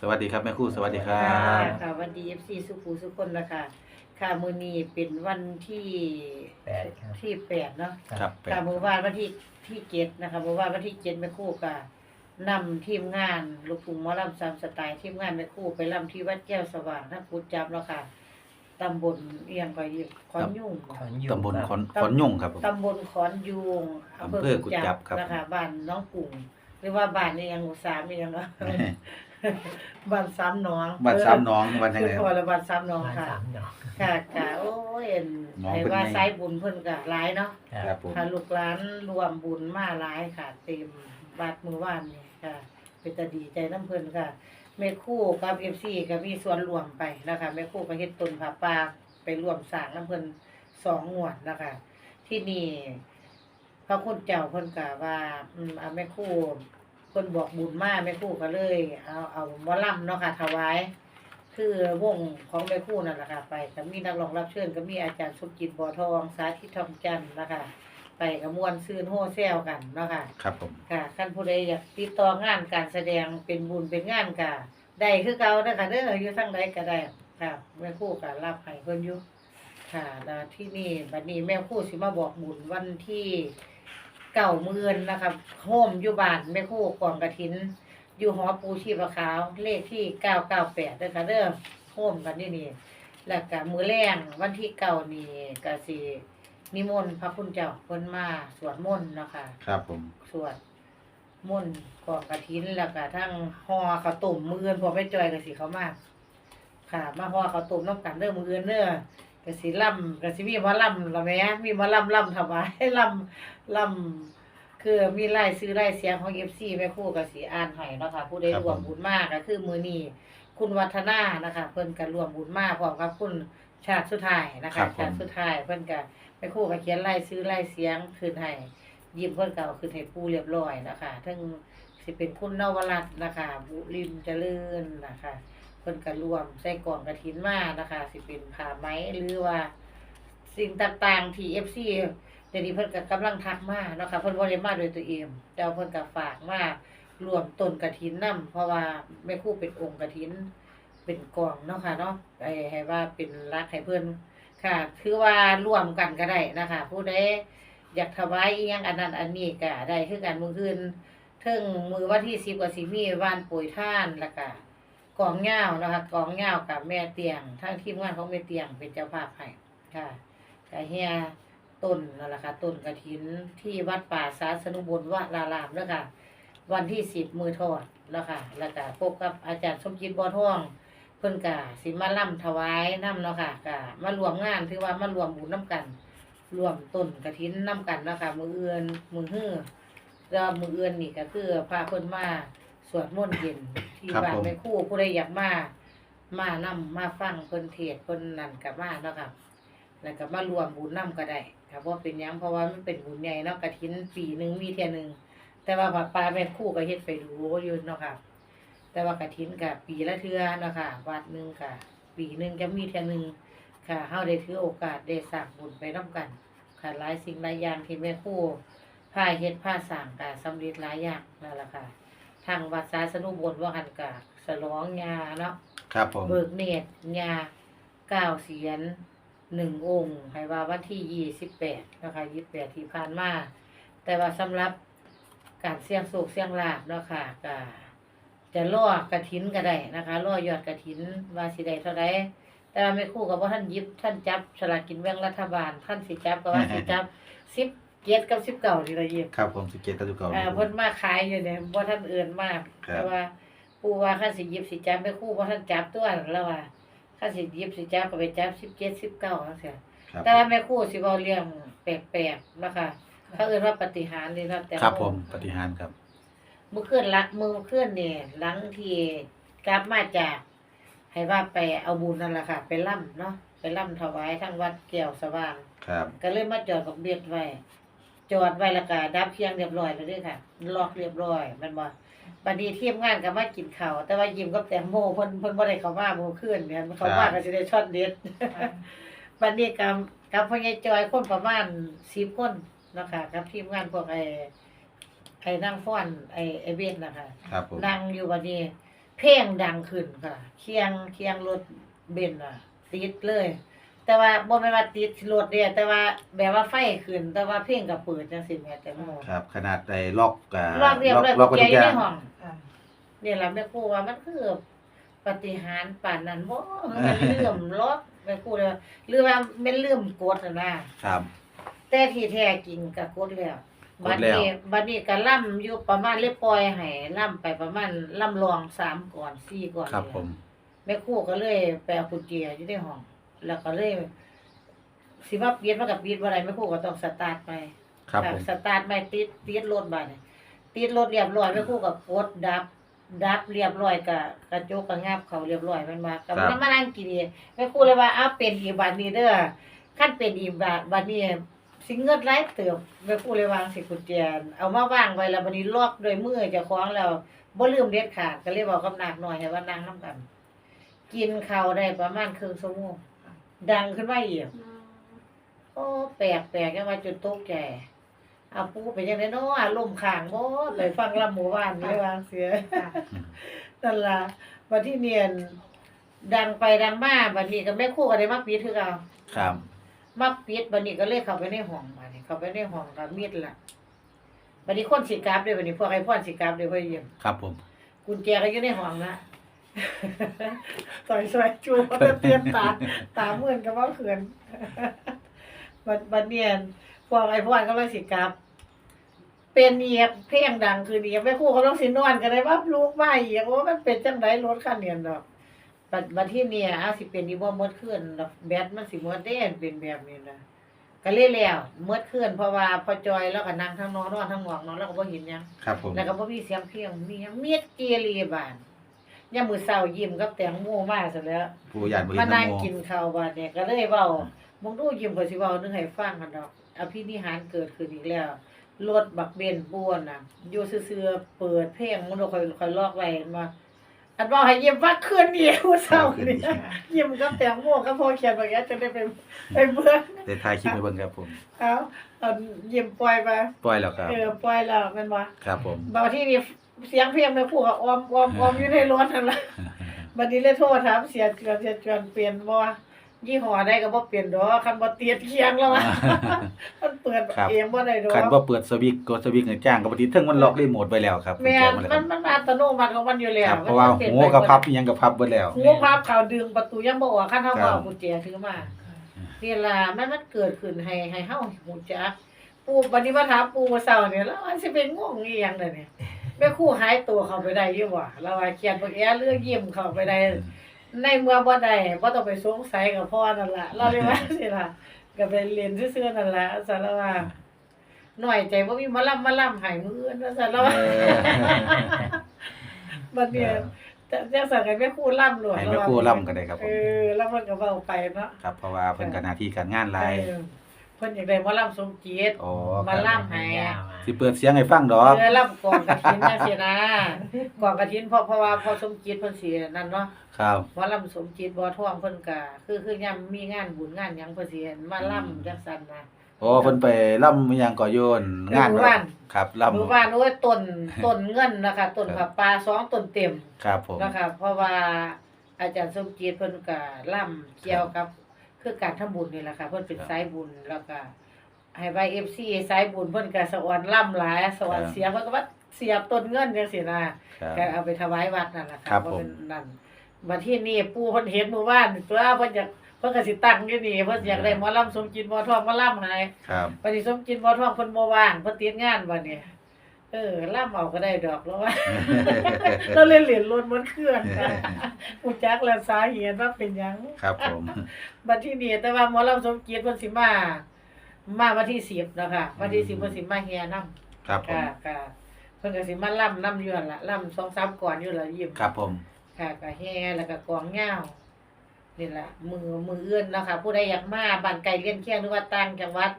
สวัสดีครับแม่ครู่สวัสดีครัค่ะบ ค่ะวันดีเอฟซีสุขูสุขคนนะคะค่ะมื้อนี้เป็นวันที่แปดครับ ที่แปดเนาะครับค่ะมื้อวานวันที่ที่เจ็ดนะคะมื้อวานวันที่เจ็ดแม่ครู่ก็นำทีมงานลูกทุ่งหมอลำสามสไตล์ทีมงานแม่ครู่ไปลำที่วัดแก้วสว่างทั้งกุดจับเนาะค่ะตำบลเอียงไปขอนยุ่ง ขอนยุ่งตำบลครับขอนขอนยุ่งครับผม ตำบลขอนยูงอำเภอกุดจับครับ นะคะบ้านน้องกุ่ง หรือว่าบ้านนี่ยังหมู่สามนี่ยังเนาะ บ้านซ้ำหน้องบ้านซ้ำน้องบ้านยังคือไงคพอรับละบ้านซ้ำหน้องมาค่ะ สามดอกค่ะค่ะโอ้ยเอ็นน้องให้เพิ่นว่าไง สายบุญเพิ่นก็หลายเนาะ ครับผม ค่ะลูกหลานรวมบุญมาหลายค่ะ เต็มบาดมือว่านนี่ค่ะ เป็นตาดีใจน้ำเพิ่นค่ะแม่ครู่กับ FC ก็มีส่วนร่วมไปนะคะแม่ครู่ก็เฮ็ดต้นผาป่าไปร่วมสร้างน้ำเพิ่นสองงวดนะคะ ที่นี่ พระคุณเจ้าเพิ่นก็ว่าอืมเอาแม่ครู่เพิ่นบอกบุญมาแม่ครู่ก็เลย เอาเอาหมอลำเนาะค่ะถวาย คือวงของแม่ครู่นั่นแหละค่ะ ไปก็มีนักร้องรับเชิญก็มีอาจารย์สุกิจบ่อทองสาธิตทองจันทร์นะคะไปกับมวนซืนโฮแซวกันเนาะค่ะ ครับผม ค่ะคันผู้ใดอยากติดต่องานการแสดงเป็นบุญเป็นงานก็ได้คือเก่าเด้อค่ะเด้ออยู่ทางใดก็ได้ค่ะแม่ครู่ก็รับให้เพิ่นอยู่ค่ะแล้วที่นี่บัดนี้แม่ครู่สิมาบอกบุญวันที่ เก้าหมื่นนะคะโฮมอยู่บ้านแม่ครู่กองกฐิน อยู่หอปูชีพขาว เลขที่เก้าเก้าแปดเด้อค่ะเด้อโฮมกันนี่นี่แล้วก็มื้อแรงวันที่เก้านี่ก็สินิมนต์พระคุณเจ้าเพิ่นมาสวดมนต์เนาะค่ะครับผม สวดมนต์กองกระถินแล้วก็ทั้งห่อข้าวต้มมืออื่นพอไม่จอยก็สิเขามาค่ะ มาห่อข้าวต้มน้ำกันเด้อมืออื่นเด้อ ก็สิล่ำก็สิมีหมาล่ำละแหม่มีหมาล่ำล่ำถวายล่ำล่ำคือมีรายซื้อรายเสียงของ FC แม่ครู่ก็สิอ่านให้เนาะค่ะผู้ใดรวมบุญมากก็คือมื้อนี้คุณวัฒนานะคะ เพิ่นก็รวมบุญมากพร้อมกับคุณชาติสุดท้ายนะคะชาติสุดท้ายเพิ่นก็แม่ครู่ก็เขียนรายซื้อรายเสียงคืนให้ยิ้มเพิ่นก็เอาขึ้นให้ปูเรียบร้อยนะคะทั้งสิเป็นคุณนวรัตน์นะคะบุริมเจริญนะคะเพิ่นก็รวมใส่กล่องกระถินมานะคะ สิเป็นผ้าไหมหรือว่า สิ่งต่างๆที่ FC เดี๋ยวนี้เพิ่นก็กำลังทักมาเนาะค่ะเพิ่นบ่ได้มาโดยตัวเองแต่ว่าเพิ่นก็ฝากมารวมต้นกฐินนํเพราะว่าแม่ครูเป็นองค์กฐิน เป็นกล่องเนาะค่ะเนาะไอ้ให้ว่าเป็นรักให้เพิ่นค่ะ คือว่ารวมกันก็ได้นะคะ ผู้ใดอยากถวายอีหยังอันนั้นอันนี้ก็ได้คือกันมื้อคืนเทิงมือวันที่10ก็สิมีว่านปุ๋ยท่านแล้วก็ กองเหย้านะคะกองเหย้ากับแม่เตียง ทั้งทีมงานของแม่เตียงเป็นเจ้าภาพให้ค่ะก็เฮียต้นนั่นแหละค่ะต้นกฐินที่วัดป่าสาสนุบลวรารามเด้อค่ะ วันที่10มือทอดแล้วค่ะ แล้วก็พบกับอาจารย์สมจิตบ่อทองเพิ่นก็สิมาล่ำถวายน้ำเนาะค่ะก็มารวมงานถือว่ามารวมบุญนํกัน รวมต้นกระถินน้ำกันเนาะค่ะมือเอือนมือฮื้อแล้วมือเอือนนี่ก็คือพาเพิ่นมาสวดมนต์เย็น ที่ครับบ้านผม แม่ครู่ผู้ใดอยากมา มานํมาฟังเพิ่นเทศน์เพิ่นนั่นก็มาเนาะค่ะแล้วก็มารวมบุญนํก็ได้ค่ะบ่าเป็นหยังเพราะว่ามันเป็นบุญใหญ่เนาะกฐินปีหนึงมีเที่ยหนึงแต่ว่าป่าแม่ครู่ก็เฮ็ดไปดูอยู่เนาะค่ะแต่ว่ากฐินก็ปีละเทื่อเนาะค่ะวัดหนึงก็ปีหนึงจะมีเที่ยหนึงค่ะเฮาได้ถือโอกาสได้สร้างบุญไปนํกัน ค่ะหลายสิ่งหลายอย่างที่แม่ครู่พาเฮ็ดพาสร้างก็สำเร็จหลายอย่างนั่นแหละค่ะ ทางวัดสาสนุบลว่าหันก็ฉลองญาเนาะครับผม เบิกเนตรญาเก้าเสียนหนึ่งองค์ให้ว่าวันที่ยี่สิบแปดนะคะยี่สิบแปดที่ผ่านมาแต่ว่าสำหรับการเสี่ยงโศกเสี่ยงลาบเนาะค่ะก็จะล่อกระถินก็ได้นะคะล่อยอดกระถินว่าสิได้เท่าใดแต่ว่าไม่คู่กับว่าท่านยิบท่านจับสลากกินแบ่งรัฐบาล ท่านสิจับก็ว่าสิจับสิบ เจ็ดกับสิบเก้านี่ละเอียดครับผมสิเกตตะลุกเก่าอ่าเพิ่นมาขายอยู่เนี่ยบ่ท่านเอื่นมากครับแต่ว่าปู่ว่าคันสิหยิบสิจับไม่ครู่บ่ท่านจับตัวนั่นแล้วว่าคันสิหยิบสิจับก็ไปจับ17 19จังซี่ครับแต่ว่าแม่ครู่สิเว้าเรื่องแปลกๆนะคะเขาเอิ้นว่าปาฏิหาริย์นี่เนาะแต่ครับผมปฏิหารย์ครับ เมื่อคืนละมื้อคืนนี่หลังที่กลับมาจาก ให้ว่าไปเอาบุญนั่นล่ะค่ะ ไปล่ำเนาะไปล่ำถวายทั้งวัดแก้วสว่าง ครับ ก็เลยมาจอดบักเบียดไว้ จอดไว้แล้วก็ดับเพียงเรียบร้อยแล้วเด้วยค่ะล็อกเรียบร้อยแมันบ่บัดนี้ทีมงานก็มากินข้าวแต่ว่ายิ้มกับแตงโมเพิ่นเพิ่นบ่ได้เข้ามาเมื่อคืนเนี่ยเขามาก็สิได้ช็อตเด็ด บัดนี้กับกับพ่อใหญ่จอยคนประมาณ10คนเนาะคะกับทีมงานพวกไอ้ไอ้นางฟ้อนไอ้ไอ้เวนนะคะครับผม นั่งอยู่บัดนี้ เพลงดังขึ้นค่ะ เคียงเคียงรถเบนซ์อะติดเลย แต่ว่าบ่แม่นว่าติดรถเดียแต่ว่าแบบว่าไฟขึ้น แต่ว่าเพลงก็เปิดจังซี่แหม่แต่โมครับ ขนาดไอ้ล็อกอ่าลอกเรียบร้อยล็อกกุญกุแจญอแจยู่ในห้องอ่านี่ล่ะแม่ครูว่ามันคือปาฏิหารย์ปานนั้นบ่มันเลื่อมล็อกแม่ครูเลยว่าหรือว่าแม่นลืมกดน่ะนะครับ แต่ที่แท้จริงก็กดแล้วกบัดดแล้ว นี้บัดนี้ก็ล่ำอยู่ประมาณเลยปล่อยให้ล่ำไปประมาณล่ำรองสามก่อนสี่ก่อนครับนี่ผล่ะมแม่ครูก็เลยไปเอากุญแจอยู่ในห้อง แล้วก็เลยสิว่าปิดมันก็ปิดบ่ได้แม่ครูก็ต้องสตาร์ทไปครับผม สตาร์ทไม่ติดติดรถบัดนี้ติดรถเรียบร้อยแม่ครูก็กดดับ ดับเรียบร้อยก็กระจกก็งับเขาเรียบร้อยแมันมาก็มันมานั่งกินอีกแม่ครูเลยว่าอ้าวเป็นอีกบัดนี้เด้อคันเป็นอีกบัดบัดนี้สิเงินหลายเติบแม่ครูเลยวางสิกุญแจเอามาวางไว้แล้วบัดนี้ล็อกด้วยมือเจ้าของแล้วบ่ลืมเด็ดขาดก็เลยบอกกับนักหน่อยให้ว่านั่งนํกัน กินข้าวได้ประมาณครึ่งชั่วโมง ดังขึ้นมาอีกโอ้แปลกแปลกยังว่าจุดตกใจเอาปูเป็นยังไงเนาะอารมณ์ข้างบ่ไปฟังลำหมู่บ้านนี่วางเสียนั่นล่ะบัดที่เนียน ดังไปดังมาบัดนี้ก็แม่ครู่ก็ได้มาปิดคือเอาครับมาปิดบัดนี้ก็เลยเข้าไปในห้องบัดนี้เข้าไปในห้องก็มิดละบัดนี้คนสิกลับเด้บัดนี้พวกไอ้พ่อนสิกลับเด้พ่อเยี่ยมครับผมกุญแจก็อยู่ในห้องนะ ต่อยซอยจูบเตือนตาตาเหมือนกับว่าเขื่อนบัดบัดเนียนพวกไอ้พวกก็เลยสิกลับ เป็นเนียบเพลงดังคือเนียบแม่ครู่เขาต้องสินอนกันได้ว่าลูกว่าอีกว่ามันเป็นจังไดรถคันเนียนดอกบัดบัดที่เนี่ยเอาสิเป็นอีบ่หมดขึ้นดอกแบตมันสิหมดเด้นเป็นแบบนี้นะก็เลยแล้วหมดขึ้นเพราะว่าพอจอยแล้วก็นั่งทั้งนอนนอนทั้งหมอกนอนแล้วก็บ่เห็นหยังครับผมแล้วก็บ่มีเสียงเพลงมีหยังเมียดเกลีบาน ยามมื้อเช้ายิ้มกับแตงโมมาซะแล้วผู้ยานบริมาณนั่งโมกินข้าวบาดเนี่ยก็เลยเว้ามึงดูยิ้มก็สิเว้านึงให้ฟังกันดอกอภินิหารเกิดขึ้นอีกแล้วรถบักเบนป้วนน่ะอยู่ซื่อๆเปิดเพลงมันบ่ค่อยค่อยลอกไว้มาอันว่าให้ยิ้มว่าคืนนี้มื้อเช้านี่ยิ้มกับแตงโมกับพ่อเขียนว่าแกจะได้ไปไปเบิ่งได้ถ่ายคลิปไปเบิ่งครับผมเอาเอายิ้มปล่อยไปปล่อยแล้วครับเออปล่อยแล้วแม่นบ่ครับผมบางที่นี่ เสียงเพลงแม่ครูก็ออมออมออมอยู่ในรถนั่นล่ะบัดนี้เลยโทรถามเสียเจือนเสียเจือนเปลี่ยนบ่ยี่ห้อใดก็บ่เปลี่ยนดอกคันบ่เตียดเคียงแล้วอะมันเปิดครับ เองบ่ได้ดอกคันบ่เปิดสวิตช์กดสวิตช์ให้จ้างก็บ่ติดเทิงมันล็อกรีโมทไว้แล้วครับแม่นกุญแจมันนมันอัตโนมัติของมันอยู่แล้ควรับเพราะว่าหูกับพับอิหยังกับพับเบิดแล้วหูพับเขาดึงประตูยังบ่ออกคันเฮาครับ่บเอากุญแจถือมานี่ล่ะมันมันเกิดขึ้นให้ให้เฮาฮู้จักปู่บัดนี้มาถามปู่เมื่อเช้าเนี่ยแล้วมันสิเป็นงงอีหยังล่ะเนี่ย แม่ครูหายตัวเข้าไปได้อยู่บ่เราว่าเขียนบ่แอเรื่องยิ้มเข้าไปได้ในเมื่อบ่ได้บ่ต้องไปสงสัยกับพ่อนั่นล่ะเราเลยว่าสิล่ะก็ไปเรียนซื่อๆนั่นล่ะสารว่าหน่อยใจบ่มีหมาล่ำมาล่ำให้มื้ออื่นว่าซั่นแล้วว่าเออบัดเนี้ยจะจะสั่งให้แม่ครูล่ำหลวงให้แม่ครูล่ำก็ได้ครับผมเออแล้วเพิ่นก็เว้าไปเนาะครับเพราะว่าเพิ่นก็หน้าที่การงานหลาย เออ เพิ่นอยากได้หมอล่ำสมเกียรติโอ้มาครับล่ำให้สิเปิดเสียงให้ฟังดอก เออล่ำกองกฐินจังซี่นะกองกฐินเพราะเพราะว่าพอสมเกียรติเพิ่นสินั่นเนาะครับ หมอลำสมจิตบ่ท่องเพิ่นก็คือคือยามมีงานบุญงานหยังเพิ่นสิเห็นมาล่ำจังซั่นนะ โอ้เพิ่นไปล่ำอิหยังก่อโยนงานหมู่บ้าน ครับล่ำ หมู่บ้านโอ้ยต้นต้นเงินนะคะต้นผักปลาสองต้นเต็มครับผม นะคะเพราะว่าอาจารย์สมจิตเพิ่นก็ล่ำเกี่ยวกับ คือการทำบุญนี่แหละค่ะ เพิ่นเป็นสายบุญแล้วก็ให้ไว้ FC สายบุญเพิ่นก็สะออนล่ำหลายสะออนเสียเพิ่นก็ว่าเสียบต้นเงินจังซี่นะครับก็เอาไปถวายวัดนั่นแหละครัค่ะบเพราะผมเป็นนั่นมาที่นี่ปู่เพิ่นเห็นหมู่บ้านตัวเพิ่นอยากเพิ่นก็สิตั้งอยู่นี่เพิ่นอยากได้หมอลำสมจิตหมอทองมาล่ำให้ครับบัดนี้สมจิตหมอทองเพิ่นบ่ว่างเพิ่นติดงานบัดนี้ เออล่ำเอาก็ได้ดอกแล้วว่า เราเล่นเหรียญล้นมันเคลื่อนค่ะผู้จักแล้วสาเหตุว่าเป็นหยัง ครับผมบัดที่นี่แต่ว่าหมอลำสมจิตเพิ่นสิมา มาวันที่10นะคะวันที่10เพิ่นสิมาแห่นำครับผมค่ะค่ะเพิ่นก็สิมาล่ำล่ำอยู่นั่นล่ะล่ำสองสามก่อนอยู่ละยิ้มครับผมค่ะก็แห่แล้วก็กองเหย้านี่ล่ะมือมืออื่นเนาะค่ะ ผู้ใดอยากมาบ้านไกลเลียนเคียงหรือว่าต่างจังหวัด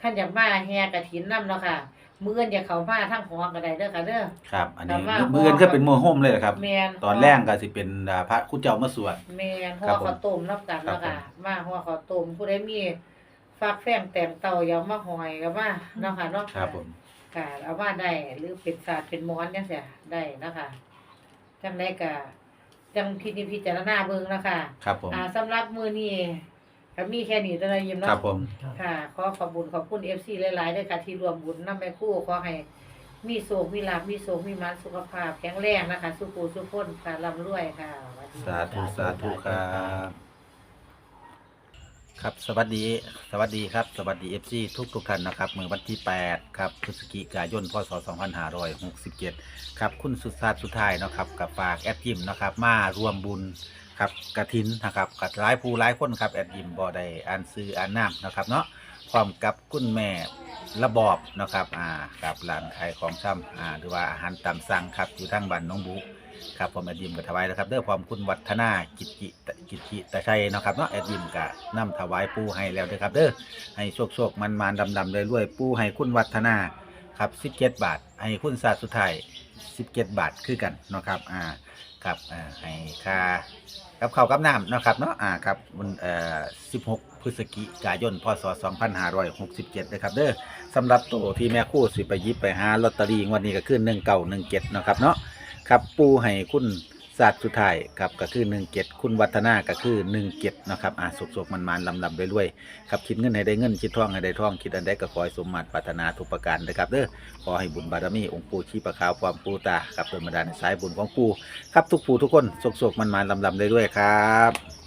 คันอยากมาแห่กฐินนำเนาะค่ะ มื้ออื่นอยากเข้ามาทางหอก็ได้เด้อค่ะเด้อ ครับ อันนี้แต่ว่า มื้ออื่นก็เป็นมื้อโฮมเลยเหรอครับ แม่นตอนแรกก็สิเป็นอ่าพระคุณเจ้ามาสวด แม่นคห่รัอบผมข้าวต้มนำกันเนาะค่ะครับผมมาห่อข้าวต้มผู้ใดมีฝากแฟงแต่งเต่าอยากมาหอยก็มาเนาะค่ะเนาะครับผม ค่ะเอามาได้หรือเป็นศาสตร์เป็นหมอนจังซี่ได้นะคะจังได๋ก็จังพินิจพิจารณาเบิ่งนะคะ ครับผม อ่าสำหรับมื้อนี้ ก็มีแค่นี้เท่านั้นยิ้มครัเนาะบผมค่ะ ขอขอบคุญขอบคุณ FC หลายๆด้วยค่ะที่รวมบุญนำแม่ครู่ขอให้มีโศกมีลาภมีโศกมีมันสุขภาพแข็งแรงนะคะ สุขูสุขคนค่ะร่ำรวยค่ะสวัสดีสาค่ะธุสาธุครับ ครับสวัสดีสวัสดีครับ สวัสดีเอฟซีทุกทุกท่านนะครับมือวันที่ 8 ครับพฤศจิกายนพศ 2567 ครับ คุณสุดสาดสุดท้ายนะครับกับฝากแอดยิมนะครับมารวมบุญครับกระถินนะครับกับหลายผู้หลายคนครับแอดยิมบอได้อ่านซื้ออ่านน้ำนะครับเนาะพร้อมกับคุณแม่ระบอบนะครับอ่ากับร้านขายของช่ำอ่าหรือว่าอาหารตามสั่งครับอยู่ทางบ้านน้องบุ๊ ครับผมแอดยิมก็ถวายแล้วครับเด้อพร้อมคุณวัฒนากิจกิกิจกิตะชัยเนาะครับเนาะแอดยิมก็นำถวายปูให้แล้วเด้อครับเด้อให้โชคโชคมันมันดำดำเลยรวยๆปูให้คุณวัฒนาครับ17บาท ให้คุณศาสตร์สุดท้าย17บาทคือกันเนาะครับอ่าครับอ่าให้ค่ากับข้าวกับน้ำเนาะครับเนาะอ่าครับวันเอ่อ16 พฤศจิกายนพศ 2567นะครับเด้อสำหรับตัวที่แม่คู่สิไปยิบไปหาลอตเตอรี่งวันนี้ก็คือ1917เนาะครับเนาะ ครับปูให้คุณศาสตร์สุดท้ายครับก็คือหนึ่งเจ็ดคุณวัฒนาก็คือหนึ่งเจ็ดนะครับอ่าสุกสุกมันมันลำลำไปรวยๆครับคิดเงินให้ได้เงินคิดท่องให้ได้ท่องคิดอันใดก็ขอให้สมมาตรปรารถนาทุกประการนะครับเด้อขอให้บุญบารมีองค์ปู่ชีประคาวความปูตาครับเป็นบรรดาลสายบุญของปูครับทุกผู้ทุกคนสุกสุกมันมันลำลำได้ด้วยครับ